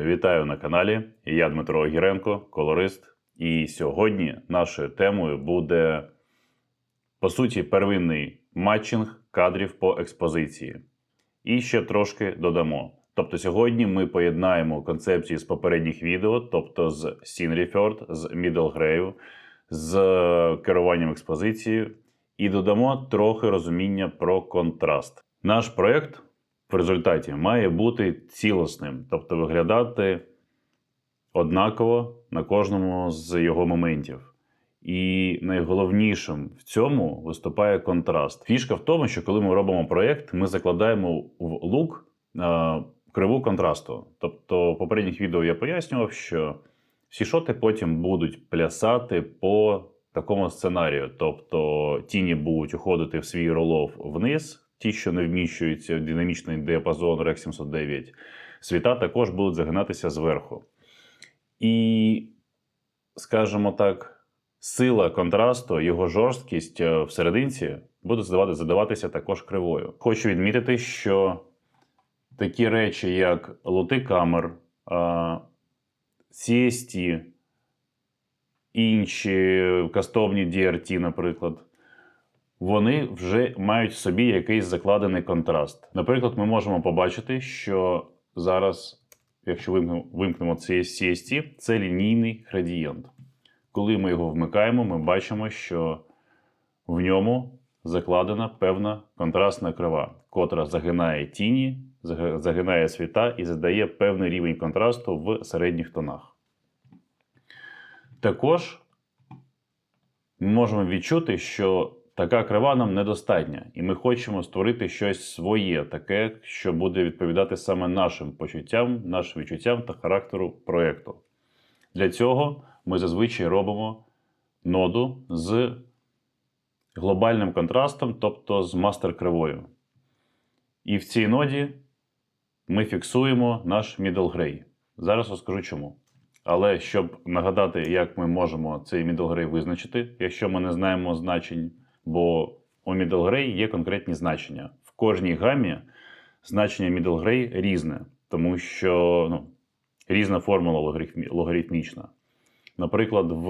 Вітаю на каналі. Я Дмитро Огіренко, колорист. І сьогодні нашою темою буде по суті первинний матчинг кадрів по експозиції. І ще трошки додамо. Тобто сьогодні ми поєднаємо концепції з попередніх відео, тобто з Scene з Middle Grave, з керуванням експозицією, і додамо трохи розуміння про контраст. Наш проєкт в результаті має бути цілісним, тобто виглядати однаково на кожному з його моментів. І найголовнішим в цьому виступає контраст. Фішка в тому, що коли ми робимо проєкт, ми закладаємо в лук е, криву контрасту. Тобто, в попередніх відео я пояснював, що всі шоти потім будуть плясати по такому сценарію. Тобто тіні будуть уходити в свій ролов вниз, ті, що не вміщуються в динамічний діапазон REC 709, світа також будуть загинатися зверху. І, скажімо так, сила контрасту, його жорсткість е, в буде задавати, задаватися також кривою. Хочу відмітити, що такі речі, як лоти камер, CST, інші кастомні DRT, наприклад, вони вже мають в собі якийсь закладений контраст. Наприклад, ми можемо побачити, що зараз, якщо вимкнемо, CST, це лінійний градієнт. Коли ми його вмикаємо, ми бачимо, що в ньому закладена певна контрастна крива, котра загинає тіні, загинає світа і задає певний рівень контрасту в середніх тонах. Також ми можемо відчути, що така крива нам недостатня, і ми хочемо створити щось своє, таке, що буде відповідати саме нашим почуттям, нашим відчуттям та характеру проєкту. Для цього ми зазвичай робимо ноду з глобальним контрастом, тобто з мастер-кривою. І в цій ноді ми фіксуємо наш middle gray. Зараз розкажу чому. Але щоб нагадати, як ми можемо цей middle gray визначити, якщо ми не знаємо значень, бо у middle gray є конкретні значення. В кожній гамі значення middle gray різне, тому що ну, різна формула логарифмічна. Наприклад, в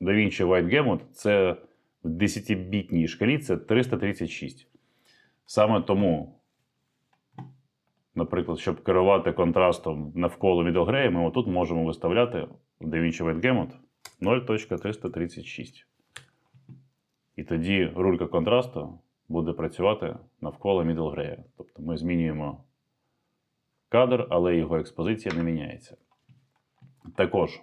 DaVinci White Gamut це в 10-бітній шкалі це 336. Саме тому, наприклад, щоб керувати контрастом навколо мідогрея, ми отут можемо виставляти в DaVinci White Gamut 0.336. І тоді рулька контрасту буде працювати навколо мідл-грея. Тобто ми змінюємо кадр, але його експозиція не міняється. Також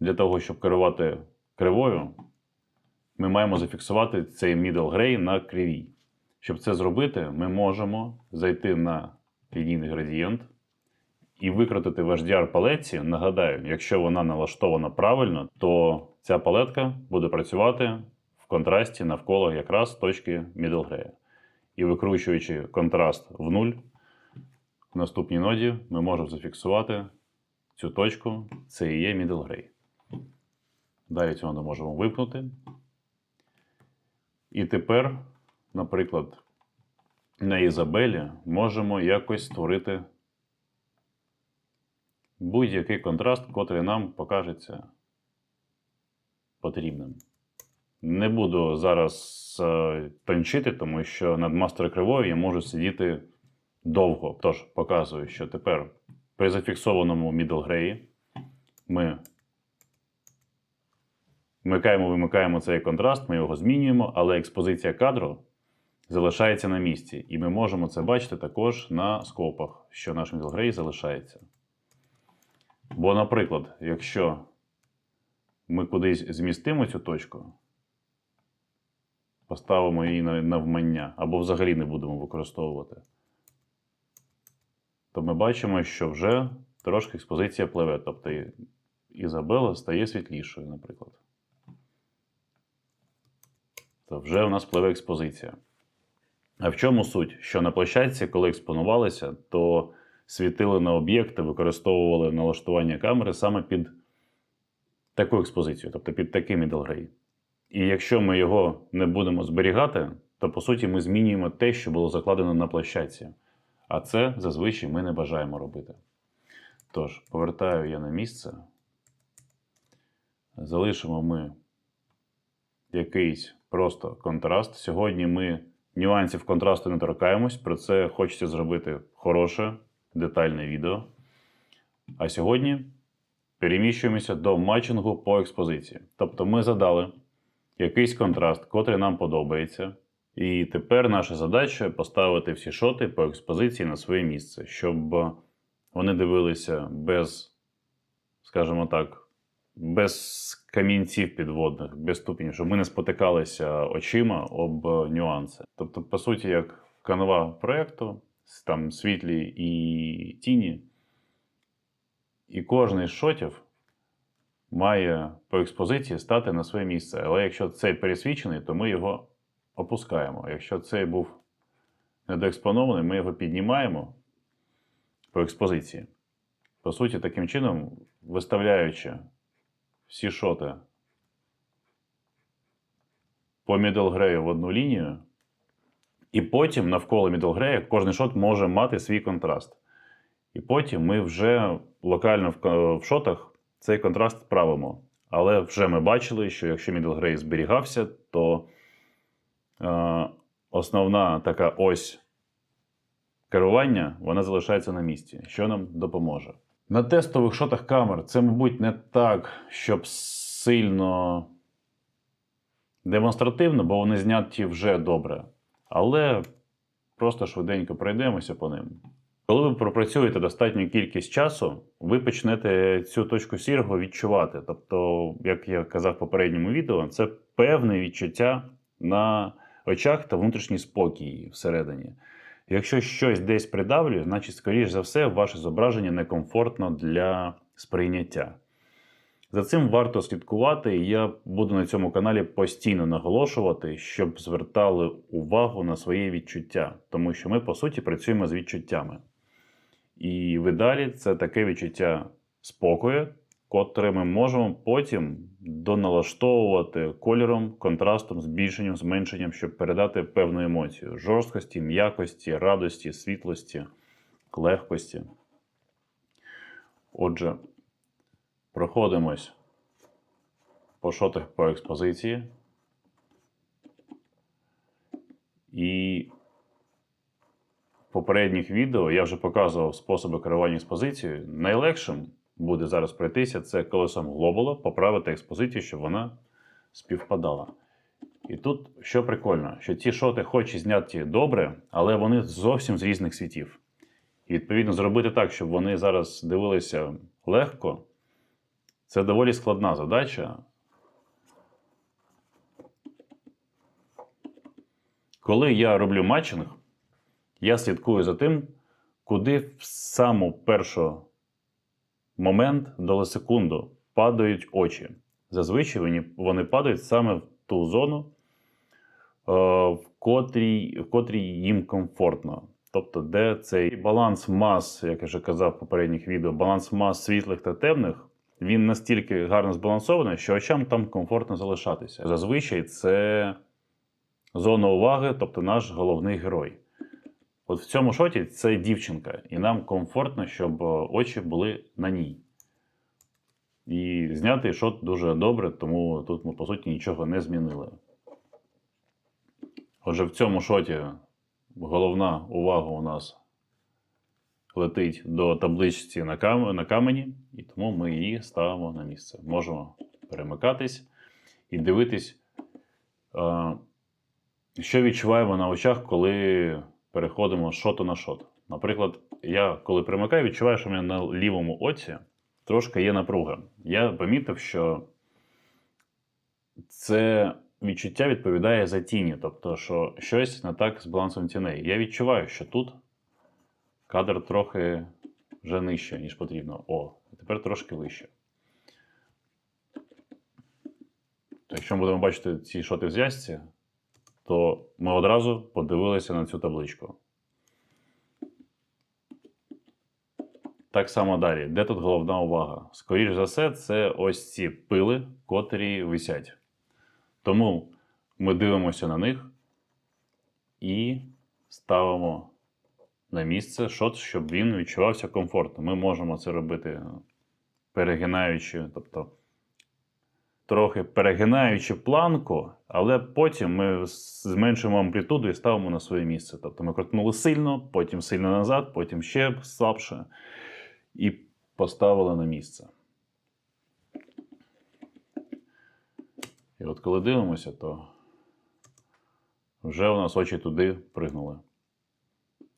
для того, щоб керувати кривою, ми маємо зафіксувати цей middle gray на кривій. Щоб це зробити, ми можемо зайти на лінійний градієнт і викрутити в HDR палетці. Нагадаю, якщо вона налаштована правильно, то ця палетка буде працювати в контрасті навколо якраз точки middle. І викручуючи контраст в нуль, в наступній ноді ми можемо зафіксувати цю точку. Це і є middle gray. Далі цього не можемо вимкнути. І тепер, наприклад, на Ізабелі можемо якось створити будь-який контраст, котрий нам покажеться потрібним. Не буду зараз е, тончити, тому що над мастер кривою я можу сидіти довго. Тож показую, що тепер при зафіксованому gray ми вмикаємо, вимикаємо цей контраст, ми його змінюємо, але експозиція кадру залишається на місці. І ми можемо це бачити також на скопах, що наш gray залишається. Бо, наприклад, якщо ми кудись змістимо цю точку, поставимо її на навмання або взагалі не будемо використовувати, то ми бачимо, що вже трошки експозиція пливе. Тобто Ізабела стає світлішою, наприклад. То вже у нас пливе експозиція. А в чому суть? Що на площадці, коли експонувалися, то світили на об'єкти, використовували налаштування камери саме під таку експозицію, тобто під такий middle gray. І якщо ми його не будемо зберігати, то по суті ми змінюємо те, що було закладено на площадці. А це зазвичай ми не бажаємо робити. Тож, повертаю я на місце. Залишимо ми якийсь просто контраст. Сьогодні ми нюансів контрасту не торкаємось. Про це хочеться зробити хороше, детальне відео. А сьогодні переміщуємося до матчингу по експозиції. Тобто ми задали якийсь контраст, котрий нам подобається. І тепер наша задача поставити всі шоти по експозиції на своє місце, щоб вони дивилися без, скажімо так, без камінців підводних, без ступенів, щоб ми не спотикалися очима об нюанси. Тобто, по суті, як канва проєкту, там світлі і тіні, і кожний з шотів має по експозиції стати на своє місце. Але якщо цей пересвічений, то ми його опускаємо. Якщо цей був недоекспонований, ми його піднімаємо по експозиції. По суті, таким чином, виставляючи всі шоти по мідлгрею в одну лінію, і потім навколо мідлгрея кожен шот може мати свій контраст. І потім ми вже локально в, шотах цей контраст правимо. Але вже ми бачили, що якщо мідлгрей зберігався, то е, основна така ось керування вона залишається на місці, що нам допоможе. На тестових шотах камер це, мабуть, не так, щоб сильно демонстративно, бо вони зняті вже добре. Але просто швиденько пройдемося по ним. Коли ви пропрацюєте достатню кількість часу, ви почнете цю точку сірого відчувати. Тобто, як я казав в попередньому відео, це певне відчуття на очах та внутрішній спокій всередині. Якщо щось десь придавлює, значить, скоріш за все, ваше зображення некомфортно для сприйняття. За цим варто слідкувати, і я буду на цьому каналі постійно наголошувати, щоб звертали увагу на свої відчуття, тому що ми, по суті, працюємо з відчуттями. І в ідеалі це таке відчуття спокою, котре ми можемо потім доналаштовувати кольором, контрастом, збільшенням, зменшенням, щоб передати певну емоцію жорсткості, м'якості, радості, світлості, легкості. Отже, проходимось по шотах по експозиції. І попередніх відео я вже показував способи керування експозицією. Найлегшим буде зараз пройтися це колесом глобула, поправити експозицію, щоб вона співпадала. І тут що прикольно, що ті шоти, хоч і зняті добре, але вони зовсім з різних світів. І відповідно зробити так, щоб вони зараз дивилися легко, це доволі складна задача. Коли я роблю матчинг, я слідкую за тим, куди в саму першу момент долесекунду падають очі. Зазвичай вони, вони падають саме в ту зону, е, в котрій, в котрій їм комфортно. Тобто, де цей баланс мас, як я вже казав в попередніх відео, баланс мас світлих та темних, він настільки гарно збалансований, що очам там комфортно залишатися. Зазвичай це зона уваги, тобто наш головний герой. От в цьому шоті це дівчинка, і нам комфортно, щоб е, очі були на ній. І знятий шот дуже добре, тому тут ми, по суті, нічого не змінили. Отже, в цьому шоті головна увага у нас летить до табличці на, кам... на камені, і тому ми її ставимо на місце. Можемо перемикатись і дивитись, е, що відчуваємо на очах, коли переходимо з шоту на шот. Наприклад, я коли примикаю, відчуваю, що в мене на лівому оці трошки є напруга. Я помітив, що це відчуття відповідає за тіні, тобто, що щось не так з балансом тіней. Я відчуваю, що тут кадр трохи вже нижче, ніж потрібно. О, тепер трошки вище. Якщо ми будемо бачити ці шоти в зв'язці, то ми одразу подивилися на цю табличку. Так само далі. Де тут головна увага? Скоріше за все, це ось ці пили, котрі висять. Тому ми дивимося на них і ставимо на місце шот, щоб він відчувався комфортно. Ми можемо це робити перегинаючи, тобто трохи перегинаючи планку, але потім ми зменшуємо амплітуду і ставимо на своє місце. Тобто ми крутнули сильно, потім сильно назад, потім ще слабше і поставили на місце. І от коли дивимося, то вже у нас очі туди пригнули.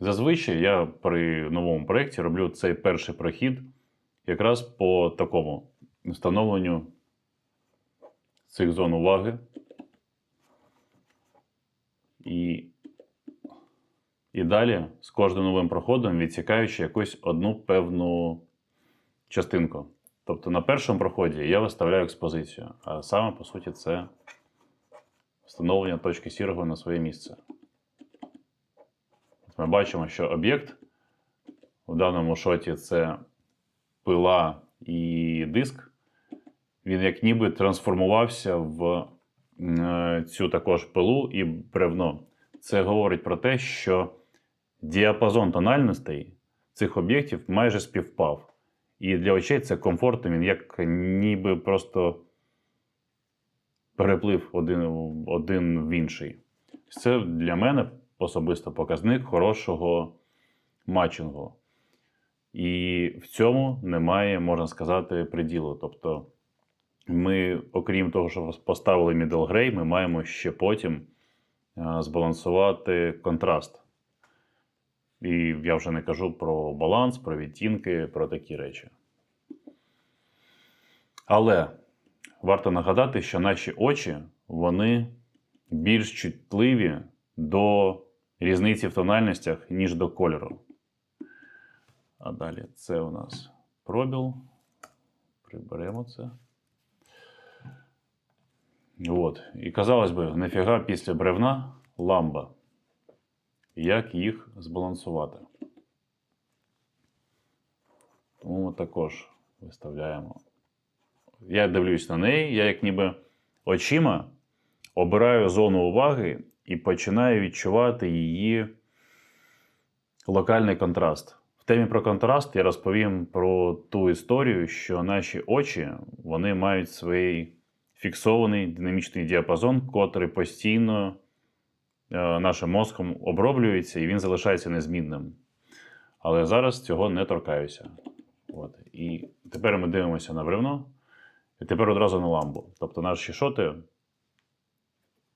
Зазвичай я при новому проєкті роблю цей перший прохід якраз по такому встановленню цих зон уваги. І, і далі з кожним новим проходом відсікаючи якусь одну певну частинку. Тобто на першому проході я виставляю експозицію, а саме, по суті, це встановлення точки сірого на своє місце. Ми бачимо, що об'єкт в даному шоті це пила і диск. Він як ніби трансформувався в е, цю також пилу і бревно. Це говорить про те, що діапазон тональностей цих об'єктів майже співпав. І для очей це комфортно, він як ніби просто переплив один, один в інший. Це для мене особисто показник хорошого матчингу. І в цьому немає, можна сказати, приділу. Тобто, ми, окрім того, що поставили middle gray, ми маємо ще потім е, збалансувати контраст. І я вже не кажу про баланс, про відтінки, про такі речі. Але варто нагадати, що наші очі вони більш чутливі до різниці в тональностях, ніж до кольору. А далі це у нас пробіл. Приберемо це. От. І казалось би, нафіга після бревна ламба. Як їх збалансувати? Тому ми також виставляємо. Я дивлюсь на неї, я як ніби очима обираю зону уваги і починаю відчувати її локальний контраст. В темі про контраст я розповім про ту історію, що наші очі вони мають свій фіксований динамічний діапазон, котрий постійно е, нашим мозком оброблюється і він залишається незмінним. Але зараз цього не торкаюся. От. І тепер ми дивимося на бревно, і тепер одразу на ламбу. Тобто наші шоти,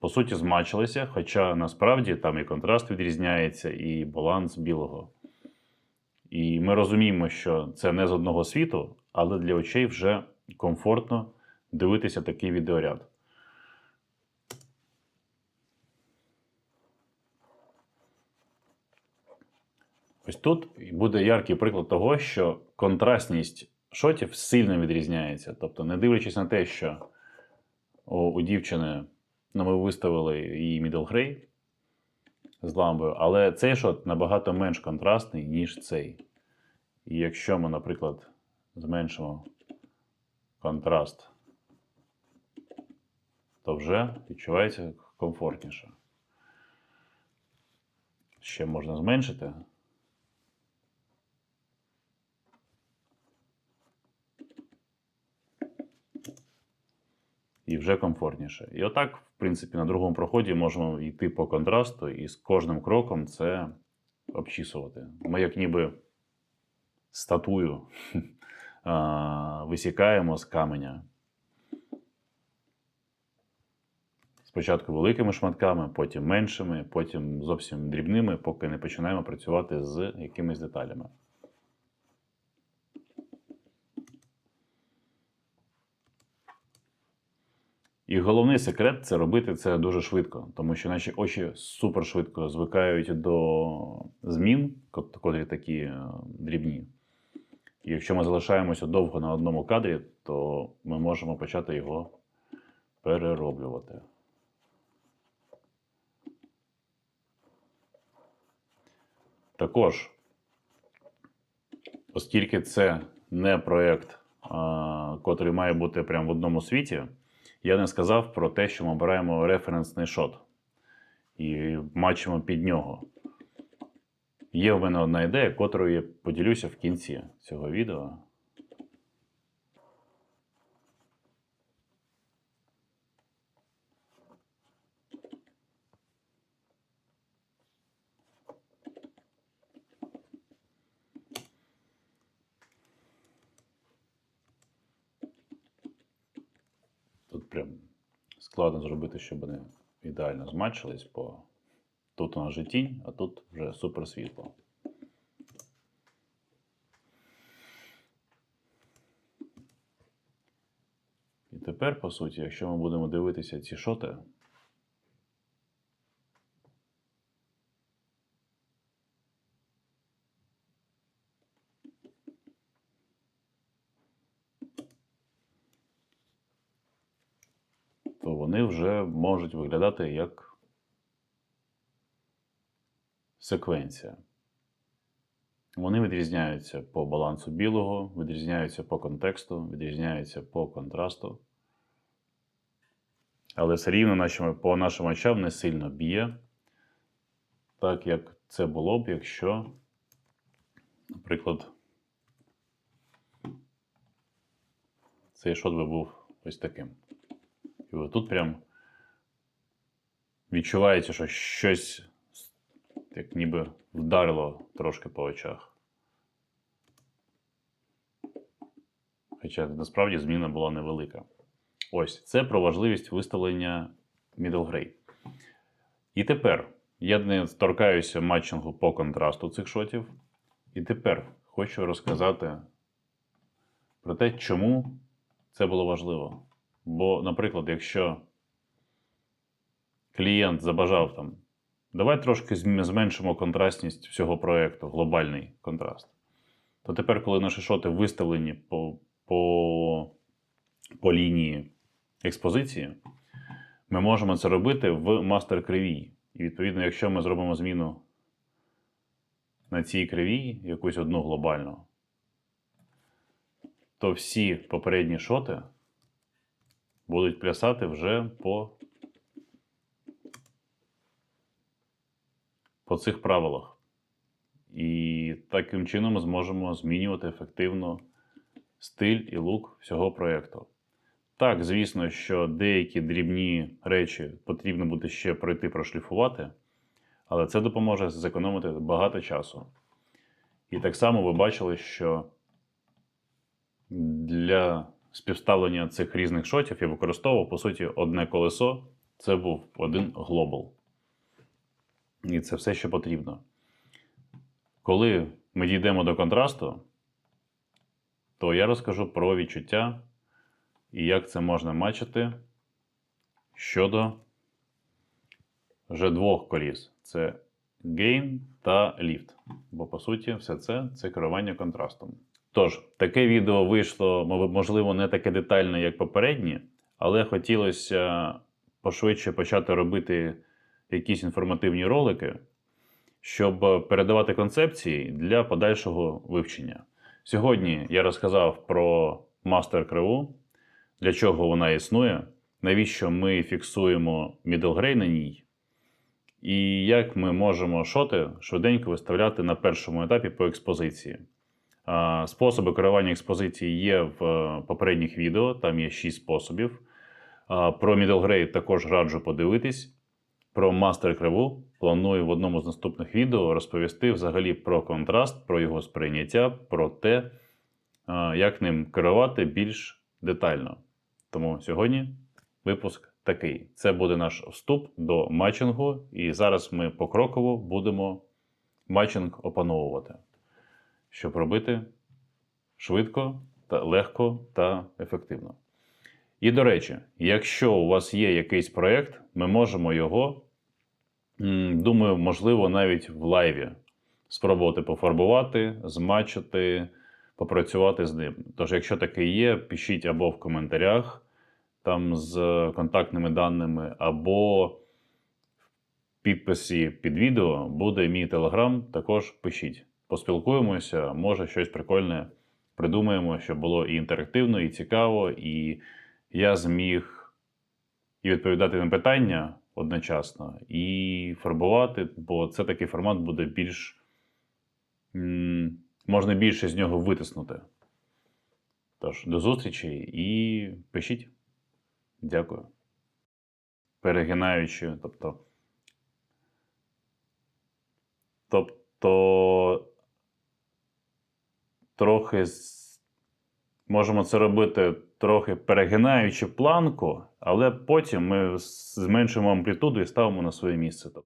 по суті, змачилися, хоча насправді там і контраст відрізняється, і баланс білого. І ми розуміємо, що це не з одного світу, але для очей вже комфортно дивитися такий відеоряд. Ось тут буде яркий приклад того, що контрастність шотів сильно відрізняється. Тобто, не дивлячись на те, що у, у дівчини ну, ми виставили її middle gray з ламбою, але цей шот набагато менш контрастний, ніж цей. І якщо ми, наприклад, зменшимо контраст, то вже відчувається комфортніше. Ще можна зменшити. І вже комфортніше. І отак, в принципі, на другому проході можемо йти по контрасту і з кожним кроком це обчісувати. Ми як ніби статую висікаємо з каменя. Спочатку великими шматками, потім меншими, потім зовсім дрібними, поки не починаємо працювати з якимись деталями. І головний секрет це робити це дуже швидко, тому що наші очі супер швидко звикають до змін, котрі такі е, дрібні. І якщо ми залишаємося довго на одному кадрі, то ми можемо почати його перероблювати. Також, оскільки це не проєкт, котрий має бути прямо в одному світі, я не сказав про те, що ми обираємо референсний шот і мачимо під нього. Є в мене одна ідея, котрою я поділюся в кінці цього відео. Тут прям складно зробити, щоб вони ідеально змачились, бо тут у нас же тінь, а тут вже супер світло. І тепер, по суті, якщо ми будемо дивитися ці шоти, то вони вже можуть виглядати як секвенція. Вони відрізняються по балансу білого, відрізняються по контексту, відрізняються по контрасту. Але все рівно нашим, по нашим очам не сильно б'є, так як це було б, якщо, наприклад, цей шот би був ось таким. І отут прям відчувається, що щось як ніби вдарило трошки по очах. Хоча насправді зміна була невелика. Ось це про важливість виставлення middle grade. І тепер я не торкаюся матчингу по контрасту цих шотів. І тепер хочу розказати про те, чому це було важливо. Бо, наприклад, якщо клієнт забажав там, давай трошки зменшимо контрастність всього проєкту, глобальний контраст. То тепер, коли наші шоти виставлені по, по, по лінії експозиції, ми можемо це робити в мастер кривій. І відповідно, якщо ми зробимо зміну на цій кривій, якусь одну глобальну, то всі попередні шоти будуть плясати вже по, по цих правилах. І таким чином ми зможемо змінювати ефективно стиль і лук всього проєкту. Так, звісно, що деякі дрібні речі потрібно буде ще пройти прошліфувати, але це допоможе зекономити багато часу. І так само ви бачили, що для співставлення цих різних шотів я використовував, по суті, одне колесо це був один глобал. І це все, що потрібно. Коли ми дійдемо до контрасту, то я розкажу про відчуття і як це можна мачити щодо вже двох коліс: це гейн та ліфт. Бо, по суті, все це це керування контрастом. Тож, таке відео вийшло, можливо, не таке детальне, як попередні, але хотілося пошвидше почати робити якісь інформативні ролики, щоб передавати концепції для подальшого вивчення. Сьогодні я розказав про мастер криву, для чого вона існує, навіщо ми фіксуємо grey на ній, і як ми можемо шоти швиденько виставляти на першому етапі по експозиції. Способи керування експозиції є в е, попередніх відео, там є 6 способів. Про middle grade також раджу подивитись. Про мастер криву планую в одному з наступних відео розповісти взагалі про контраст, про його сприйняття, про те, як ним керувати більш детально. Тому сьогодні випуск такий. Це буде наш вступ до матчингу, і зараз ми покроково будемо матчинг опановувати, щоб робити швидко, та легко та ефективно. І до речі, якщо у вас є якийсь проєкт, ми можемо його, думаю, можливо, навіть в лайві спробувати пофарбувати, змачити, попрацювати з ним. Тож, якщо таке є, пишіть або в коментарях там з контактними даними, або в підписі під відео буде мій телеграм. Також пишіть. Поспілкуємося, може щось прикольне придумаємо, щоб було і інтерактивно, і цікаво, і я зміг і відповідати на питання одночасно, і фарбувати, бо це такий формат буде більш можна більше з нього витиснути. Тож, до зустрічі і пишіть. Дякую. Перегинаючи, тобто. Тобто. Трохи можемо це робити трохи перегинаючи планку, але потім ми зменшуємо амплітуду і ставимо на своє місце.